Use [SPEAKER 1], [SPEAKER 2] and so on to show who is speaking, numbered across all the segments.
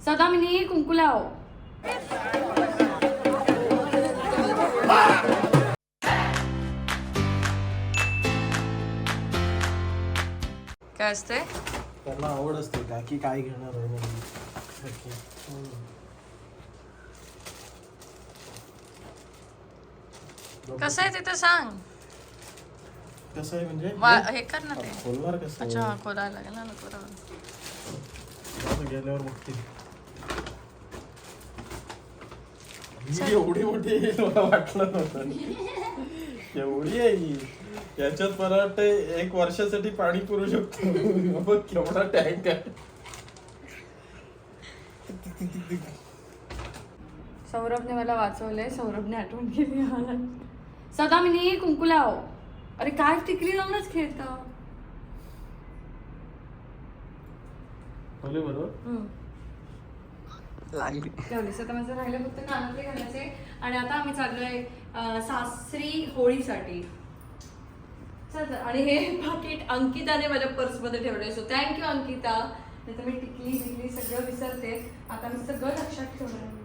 [SPEAKER 1] सदामिनी कुंकू लाव काय असते
[SPEAKER 2] त्यांना आवड असते काकी काय घेणार आहे म्हणून. काकी. हम्म.
[SPEAKER 1] कसं आहे तिथं सांग
[SPEAKER 2] कसं आहे म्हणजे
[SPEAKER 1] वा- हे कर ना ते
[SPEAKER 2] कसं
[SPEAKER 1] अच्छा हा, खोलायला लागेल ना नको राहू.
[SPEAKER 2] आता गेल्यावर बघते ही एवढी मोठी आहे, मला वाटलं नव्हतं एवढी आहे ही. याच्यात मला वाटतं एक वर्षासाठी पाणी पुरू शकतो. बघ केवढा टँक आहे.
[SPEAKER 1] सौरभने मला वाचवलंय सौरभने आठवण केली मला. सदामिनी कुंकू लाव अरे काय टिकली लावूनच खेळता.
[SPEAKER 2] बोले
[SPEAKER 1] ठेवलीस आता माझं राहिलं फक्त कानातले घालायचे. आणि आता आम्ही चाललोय सासरी होळीसाठी. आणि हे पाकिट अंकिताने माझ्या पर्समध्ये ठेवलंय. So thank you Ankita. नाही तर मी टिकली टिकली सगळं विसरते. आता मी सगळं लक्षात ठेवणार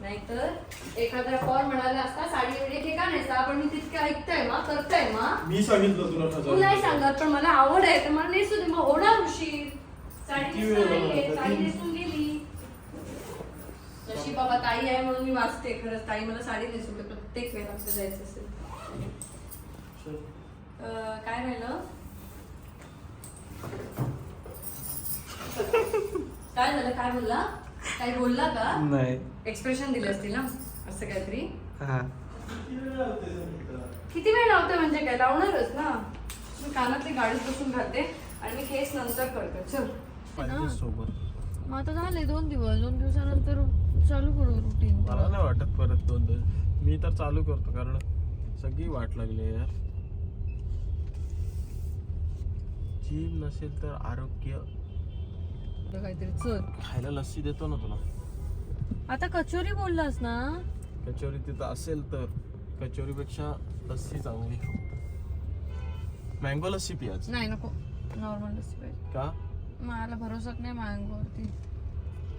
[SPEAKER 1] नाहीतर एखादा कॉल म्हणाला असता साडी वडी हे का नेसा पण मी तितके ऐकताय मा करताय मा.
[SPEAKER 2] मी सांगितलं तुला
[SPEAKER 1] तू नाही. सांगत पण मला आवड आहे. तर मला नेसू दे. मग होणार उशीर. साडी
[SPEAKER 2] लागला?
[SPEAKER 1] नेसून नशीब बाबा ताई आहे म्हणून मी वाचते. खरंच ताई मला साडी नेसून प्रत्येक वेळेला आपलं जायचं असेल. अं, काय राहिलं? काय झालं? काय बोलला? काही बोलला का?
[SPEAKER 3] नाही.
[SPEAKER 1] एक्सप्रेशन दिले असतील ना? असं काहीतरी.
[SPEAKER 3] हा.
[SPEAKER 2] किती वेळ लावते
[SPEAKER 1] म्हणजे काय? लावणारच ना. मी कानातली गाडीत बसून घालते आणि मी केस नंतर करते. चल.
[SPEAKER 2] सोबत.
[SPEAKER 1] मग आता झाले दोन दिवस. दोन दिवसानंतर चालू करू रुटीन
[SPEAKER 2] मला नाही वाटत परत दोन दिवस. मी तर चालू करतो कारण सगळी वाट लागली यार. जीव नसेल तर आरोग्य.
[SPEAKER 1] काहीतरी चल.
[SPEAKER 2] खायला लस्सी देतो ना तुला.
[SPEAKER 1] आता कचोरी बोललास ना?
[SPEAKER 2] कचोरी तिथं असेल तर. कचोरीपेक्षा लस्सी चांगली. मँगो लस्सी पियाच
[SPEAKER 1] नाही नको. नॉर्मल पाहिजे.
[SPEAKER 2] का?
[SPEAKER 1] मला भरोसाच नाही मँगोवरती.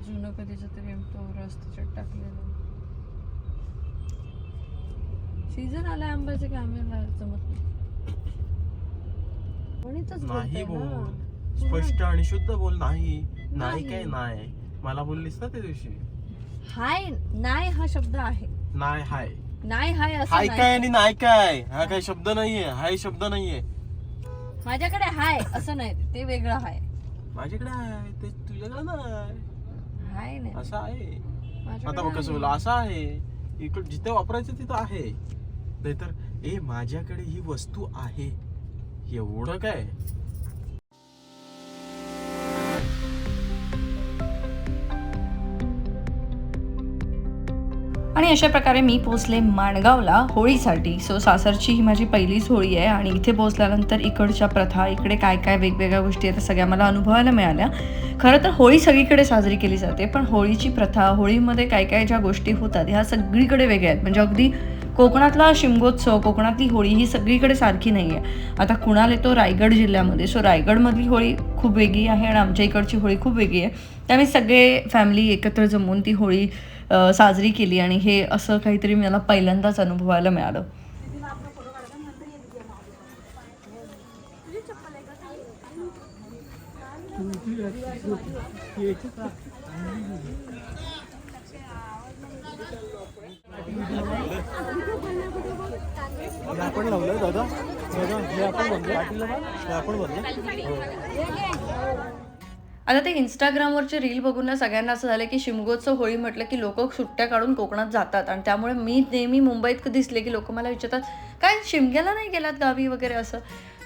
[SPEAKER 1] जुनं कधीच तरी तो रस त्याच्यात टाकलेलं. सीझन आला आंब्याचे की आंब्याला जमत नाही.
[SPEAKER 2] बोल. स्पष्ट आणि शुद्ध बोल नाही. नाही काय नाही? मला बोललीस ना त्या दिवशी.
[SPEAKER 1] हाय नाही हा शब्द आहे.
[SPEAKER 2] नाही हाय.
[SPEAKER 1] नाही हाय असं
[SPEAKER 2] हाय. काय आणि नाही काय? हा काही शब्द नाहीये. हाय शब्द नाहीये.
[SPEAKER 1] माझ्याकडे हाय असं नाही. ते वेगळं हाय.
[SPEAKER 2] माझ्याकडे आहे ते तुझ्याकडे नाही. असं आहे. आता बघ कसं. बोला असं आहे. इकडे जिथे वापरायचं तिथं आहे. नाहीतर ए माझ्याकडे ही वस्तू आहे. एवढं काय?
[SPEAKER 1] आणि अशा प्रकारे मी पोचले माणगावला होळीसाठी. सो सासरची ही माझी पहिलीच होळी आहे आणि इथे पोचल्यानंतर इकडच्या प्रथा इकडे काय काय वेगवेगळ्या गोष्टी आहेत सगळ्या मला अनुभवायला मिळाल्या. खरं तर होळी सगळीकडे साजरी केली जाते पण होळीची प्रथा होळीमध्ये काय काय ज्या गोष्टी होतात ह्या सगळीकडे वेगळ्या आहेत. म्हणजे अगदी कोकणातला शिमगोत्सव कोकणातली होळी ही सगळीकडे सारखी नाही आहे आता कुणाल येतो रायगड जिल्ह्यामध्ये सो रायगडमधली होळी खूप वेगळी आहे आणि आमच्या इकडची होळी खूप वेगळी आहे. त्यामुळे सगळे फॅमिली एकत्र जमून ती होळी साजरी केली आणि हे असं काहीतरी मला पहिल्यांदाच अनुभवायला मिळालं.
[SPEAKER 2] आपण लावलं दादा. दादा हे आपण बनलं हे आपण बनलं
[SPEAKER 1] आता ते इंस्टाग्रामवरचे रील बघून ना सगळ्यांना असं झालं की शिमगोत्सव होळी म्हटलं की लोक सुट्ट्या काढून कोकणात जातात आणि त्यामुळे मी नेहमी मुंबईत दिसले की लोक मला विचारतात काय शिमग्याला नाही गेलात गावी वगैरे? असं.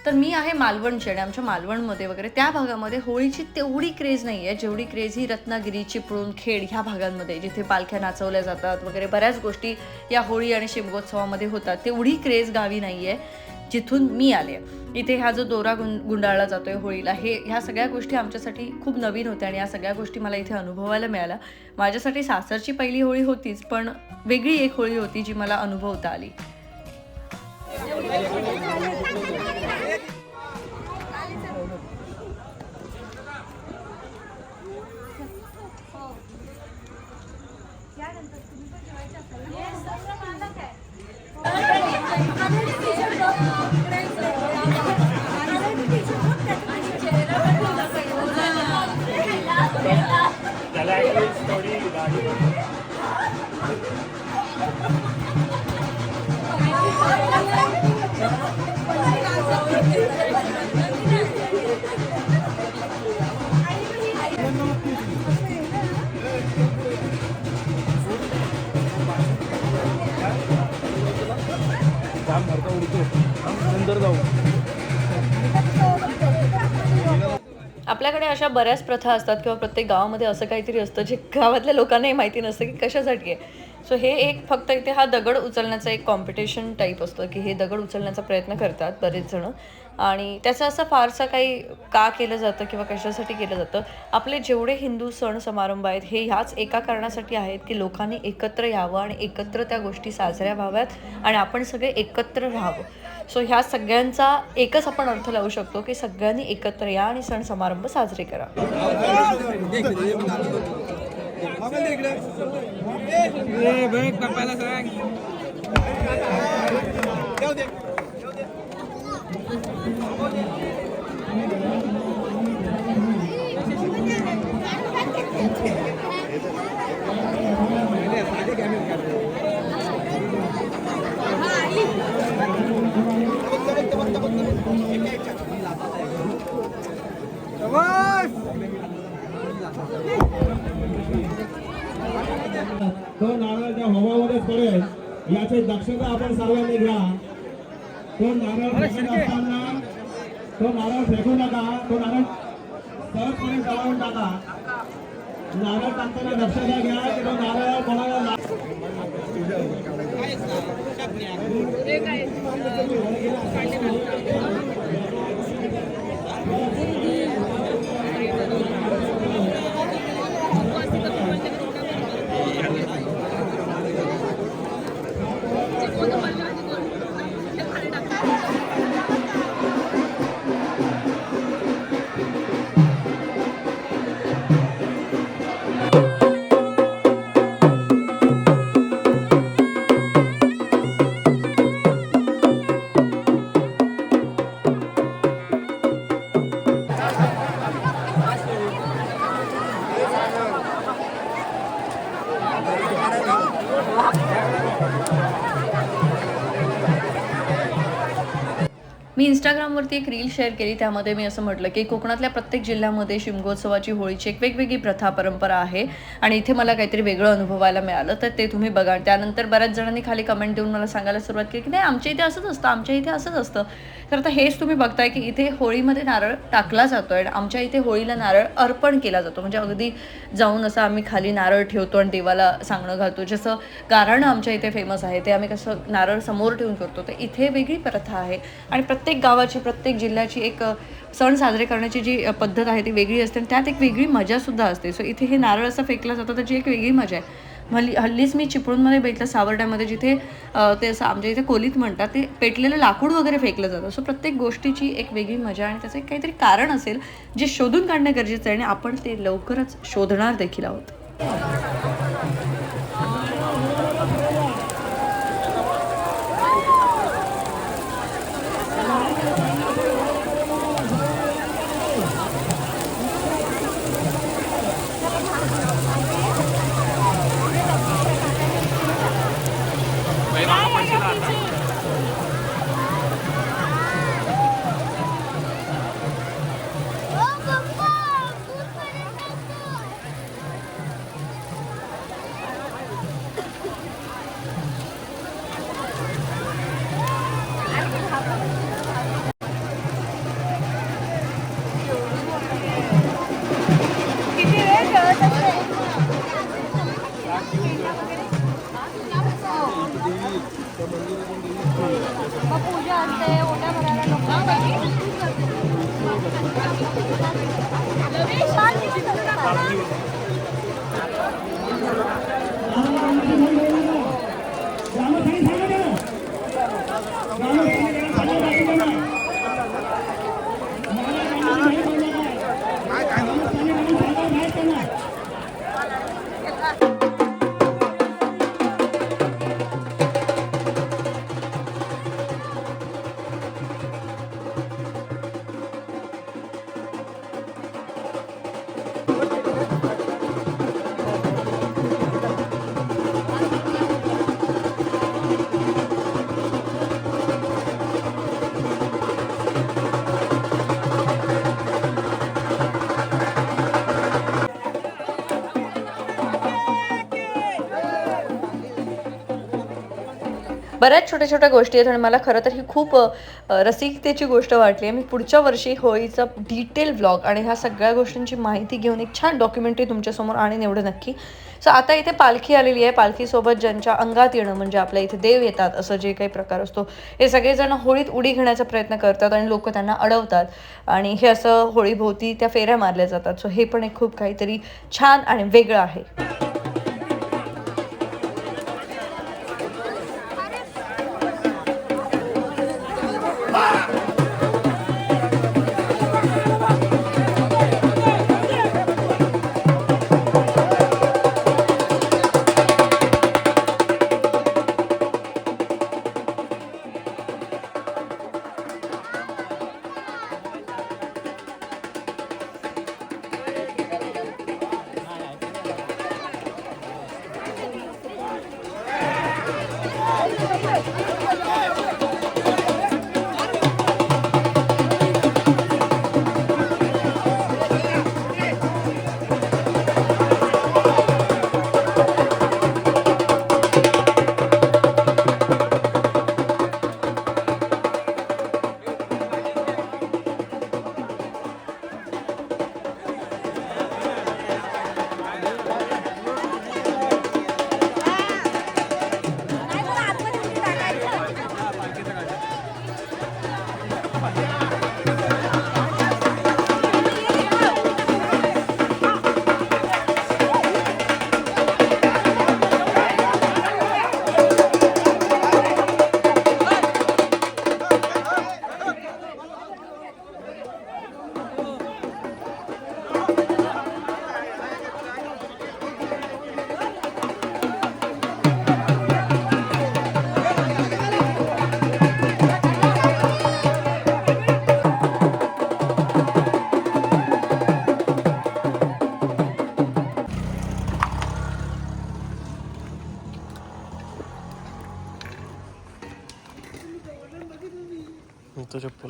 [SPEAKER 1] तर मी आहे मालवणची आणि आमच्या मालवणमध्ये वगैरे त्या भागामध्ये होळीची तेवढी क्रेज नाही आहे. जेवढी क्रेज ही रत्नागिरी चिपळूण खेड ह्या भागांमध्ये जिथे पालख्या नाचवल्या जातात वगैरे बऱ्याच गोष्टी या होळी आणि शिमगोत्सवामध्ये होतात. तेवढी क्रेज गावी नाही आहे जिथून मी आले इथे हा जो दोरा गुं गुंडाळला जातोय होळीला हे ह्या सगळ्या गोष्टी आमच्यासाठी खूप नवीन होत्या आणि या सगळ्या गोष्टी मला इथे अनुभवायला मिळाल्या. माझ्यासाठी सासरची पहिली होळी होतीच पण वेगळी एक होळी होती जी मला अनुभवता आली.
[SPEAKER 3] उडतो नंतर जाऊ.
[SPEAKER 1] आपल्याकडे अशा बऱ्याच प्रथा असतात किंवा प्रत्येक गावामध्ये असं काहीतरी असतं जे गावातल्या लोकांनाही माहिती नसतं की कशासाठी आहे. सो हे एक फक्त इथे हा दगड उचलण्याचा एक कॉम्पिटिशन टाईप असतो की हे दगड उचलण्याचा प्रयत्न करतात बरेच जण. आणि त्याचं असं फारसं काही का केलं जातं किंवा कशासाठी केलं जातं? आपले जेवढे हिंदू सण समारंभ आहेत हे ह्याच एका कारणासाठी आहेत की लोकांनी एकत्र यावं आणि एकत्र त्या गोष्टी साजऱ्या व्हाव्यात आणि आपण सगळे एकत्र राहावं. सो ह्या सगळ्यांचा एकच आपण अर्थ लावू शकतो की सगळ्यांनी एकत्र या आणि सण समारंभ साजरे करा.
[SPEAKER 4] तो नारळ त्या हवामध्येच पडेल. याची दक्षता आपण सर्वांनी घ्या. तो नारळ असताना तो नारळ फेकू नका तो नारळ सरसपणे जाळून टाका. नारळ टाकताना दक्षता घ्या की तो नारळ कोणाला ला-
[SPEAKER 1] मी इंस्टाग्रामवरती एक रील शेअर केली. त्यामध्ये मी असं म्हटलं की कोकणातल्या प्रत्येक जिल्ह्यामध्ये शिमगोत्सवाची होळीची एक वेगवेगळी प्रथा परंपरा आहे आणि इथे मला काहीतरी वेगळं अनुभवायला मिळालं. तर ते तुम्ही बघा. त्यानंतर बऱ्याच जणांनी खाली कमेंट देऊन मला सांगायला सुरुवात केली की नाही आमच्या इथे असंच असतं. आमच्या इथे असंच असतं. तर आता हेच तुम्ही बघताय की इथे होळीमध्ये नारळ टाकला जातो आणि आमच्या इथे होळीला नारळ अर्पण केला जातो. म्हणजे अगदी जाऊन असं आम्ही खाली नारळ ठेवतो आणि देवाला सांगणं घालतो. जसं गारणं आमच्या इथे फेमस आहे ते आम्ही कसं नारळ समोर ठेवून करतो. तर इथे वेगळी प्रथा आहे. आणि प्रत्येक गावाची प्रत्येक जिल्ह्याची एक सण साजरे करण्याची जी पद्धत आहे ती वेगळी असते आणि त्यात एक वेगळी मजासुद्धा असते. सो इथे हे नारळ असं फेकलं जातं त्याची एक वेगळी मजा आहे. हल्ली हल्लीच मी चिपळूणमध्ये भेटलं सावर्ड्यामध्ये जिथे ते असं आमच्या इथे कोलीत म्हणतात ते पेटलेलं लाकूड वगैरे फेकलं जातं. सो प्रत्येक गोष्टीची एक वेगळी मजा आणि त्याचं एक काहीतरी कारण असेल जे शोधून काढणं गरजेचं आहे आणि आपण ते लवकरच शोधणार देखील आहोत. बऱ्याच छोट्या छोट्या गोष्टी आहेत आणि मला खरं तर ही खूप रसिकतेची गोष्ट वाटली आहे. मी पुढच्या वर्षी होळीचा डिटेल व्लॉग आणि ह्या सगळ्या गोष्टींची माहिती घेऊन एक छान डॉक्युमेंटरी तुमच्यासमोर आणेन एवढं नक्की. सो आता इथे पालखी आलेली आहे. पालखीसोबत ज्यांच्या अंगात येणं म्हणजे आपल्या इथे देव येतात असं जे काही प्रकार असतो हे सगळेजण होळीत उडी घेण्याचा प्रयत्न करतात आणि लोक त्यांना अडवतात. आणि हे असं होळीभोवती त्या फेऱ्या मारल्या जातात. सो हे पण एक खूप काहीतरी छान आणि वेगळं आहे.
[SPEAKER 2] तो चप्पल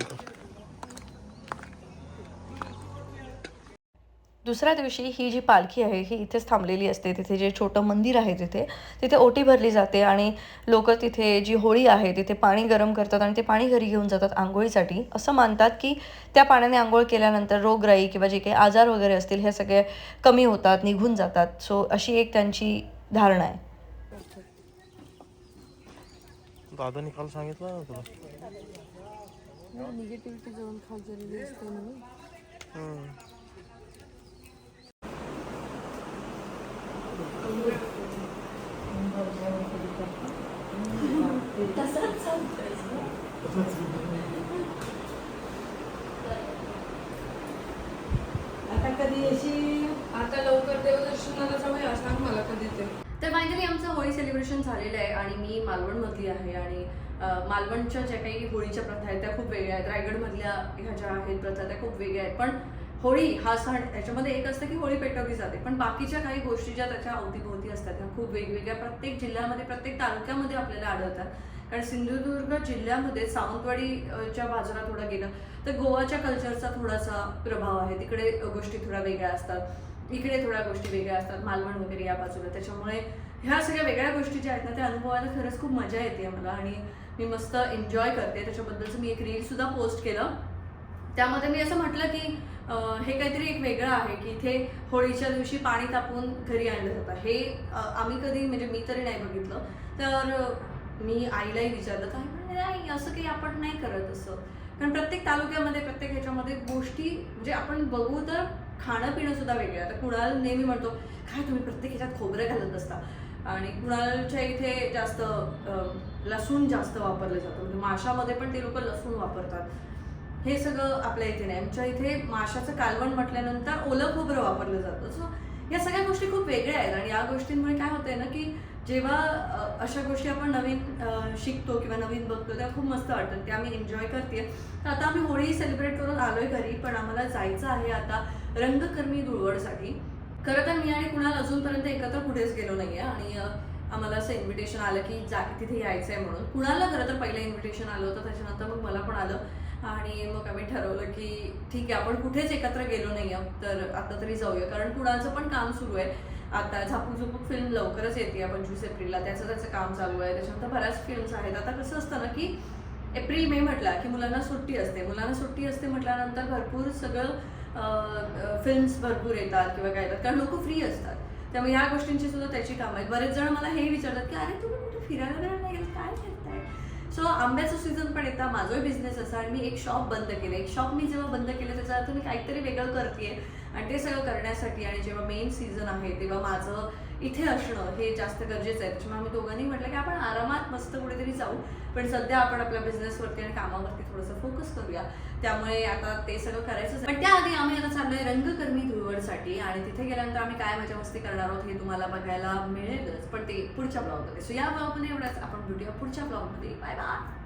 [SPEAKER 1] दुसऱ्या दिवशी ही जी पालखी आहे ही इथेच थांबलेली असते. तिथे जे छोटं मंदिर आहे तिथे तिथे ओटी भरली जाते आणि लोक तिथे जी होळी आहे तिथे पाणी गरम करतात आणि ते पाणी घरी घेऊन जातात आंघोळीसाठी. असं मानतात की त्या पाण्याने आंघोळ केल्यानंतर रोगराई किंवा जे काही आजार वगैरे असतील हे सगळे कमी होतात निघून जातात. सो अशी एक त्यांची धारणा आहे.
[SPEAKER 2] दादा निकाल सांगितलं
[SPEAKER 5] निगेटिव्हिटी जाऊन खात झालेली असते. आता कधी येशील आता लवकर देवदर्शनाला जाऊया सांग मला कधी ते
[SPEAKER 1] तर फायनली आमचं होळी सेलिब्रेशन झालेलं आहे आणि मी मालवणमधली आहे आणि मालवणच्या ज्या काही होळीच्या प्रथा आहेत त्या खूप वेगळ्या आहेत. रायगडमधल्या ह्या ज्या आहेत प्रथा त्या खूप वेगळ्या आहेत. पण होळी हा सण याच्यामध्ये एक असतं की होळी पेटवली जाते. पण बाकीच्या काही गोष्टी ज्या त्याच्या अवतीभोवती असतात ह्या खूप वेगवेगळ्या प्रत्येक जिल्ह्यामध्ये प्रत्येक तालुक्यामध्ये आपल्याला आढळतात. कारण सिंधुदुर्ग जिल्ह्यामध्ये सावंतवाडीच्या बाजूला थोडं गेलं तर गोवाच्या कल्चरचा थोडासा प्रभाव आहे. तिकडे गोष्टी थोड्या वेगळ्या असतात. इकडे थोड्या गोष्टी वेगळ्या असतात. मालवण वगैरे या बाजूला. त्याच्यामुळे ह्या सगळ्या वेगळ्या गोष्टी ज्या आहेत ना त्या अनुभवायला खरंच खूप मजा येते मला आणि मी मस्त एन्जॉय करते. त्याच्याबद्दलचं मी एक रीलसुद्धा पोस्ट केलं. त्यामध्ये मी असं म्हटलं की हे काहीतरी एक वेगळं आहे की इथे होळीच्या दिवशी पाणी तापवून घरी आणलं जातं. हे आम्ही कधी म्हणजे मी तरी नाही बघितलं. तर मी आईलाही विचारलं तर आई नाही असं काही आपण नाही करत असं. कारण प्रत्येक तालुक्यामध्ये प्रत्येक ह्याच्यामध्ये गोष्टी म्हणजे आपण बघू तर खाणं पिणं सुद्धा वेगळं आता कुणाल नेहमी म्हणतो काय तुम्ही प्रत्येक ह्याच्यात खोबरं घालत असता? आणि कुणालच्या इथे जास्त लसूण जास्त वापरलं जातं म्हणजे माशामध्ये पण ते लोक लसूण वापरतात. हे सगळं आपल्या इथे नाही. आमच्या इथे माशाचं कालवण म्हटल्यानंतर ओलं खोबरं वापरलं जातं. सो या सगळ्या गोष्टी खूप वेगळ्या आहेत. आणि या गोष्टींमुळे काय होतंय ना की जेव्हा अशा गोष्टी आपण नवीन शिकतो किंवा नवीन बघतो त्या खूप मस्त वाटतात ते आम्ही एन्जॉय करते तर आता आम्ही होळी सेलिब्रेट करून आलोय घरी पण आम्हाला जायचं आहे आता रंगकर्मी धुळवडसाठी. खरं तर मी आणि कुणाल अजूनपर्यंत एकत्र कुठेच गेलो नाहीये आणि आम्हाला असं इन्व्हिटेशन आलं की जा तिथे यायचं आहे म्हणून. कुणाला खरं तर पहिलं इन्व्हिटेशन आलं होतं त्याच्यानंतर मग मला पण आलं. आणि मग आम्ही ठरवलं की ठीक आहे आपण कुठेच एकत्र गेलो नाही आहोत तर आता तरी जाऊया. कारण कुणाचं पण काम सुरू आहे. आता झापूक झुपूक फिल्म लवकरच येते पंचवीस एप्रिलला. त्याचं त्याचं काम चालू आहे. त्याच्यानंतर बऱ्याच फिल्म्स आहेत. आता कसं असतं ना की एप्रिल मे म्हटला की मुलांना सुट्टी असते. मुलांना सुट्टी असते म्हटल्यानंतर भरपूर सगळं फिल्म्स भरपूर येतात किंवा काय येतात. कारण लोक फ्री असतात. त्यामुळे ह्या गोष्टींची सुद्धा त्याची कामं आहेत. बरेच जण मला हे विचारतात की अरे तुम्ही कुठे फिरायला वगैरे नाही गेलं काय करताय? सो आंब्याचा सीझन पण येता. माझाही बिझनेस असा. आणि मी एक शॉप बंद केलं एक शॉप मी जेव्हा बंद केलं त्याचा अर्थ मी काहीतरी वेगळं करते आणि ते सगळं करण्यासाठी आणि जेव्हा मेन सीझन आहे तेव्हा माझं इथे असणं हे जास्त गरजेचं आहे. त्याच्यामुळे आम्ही दोघांनी म्हटलं की आपण आरामात मस्त कुठेतरी जाऊ. पण सध्या आपण आपल्या बिझनेसवरती आणि कामावरती थोडंसं फोकस करूया. त्यामुळे आता ते सगळं करायचं पण त्याआधी आम्ही आता चाललोय रंगकर्मी धुळवडसाठी आणि तिथे गेल्यानंतर आम्ही काय मजा मस्ती करणार आहोत हे तुम्हाला बघायला मिळेलच. पण ते पुढच्या ब्लॉगमध्ये सो या ब्लॉगमध्ये एवढंच. आपण भेटूया पुढच्या ब्लॉगमध्ये बाय बाय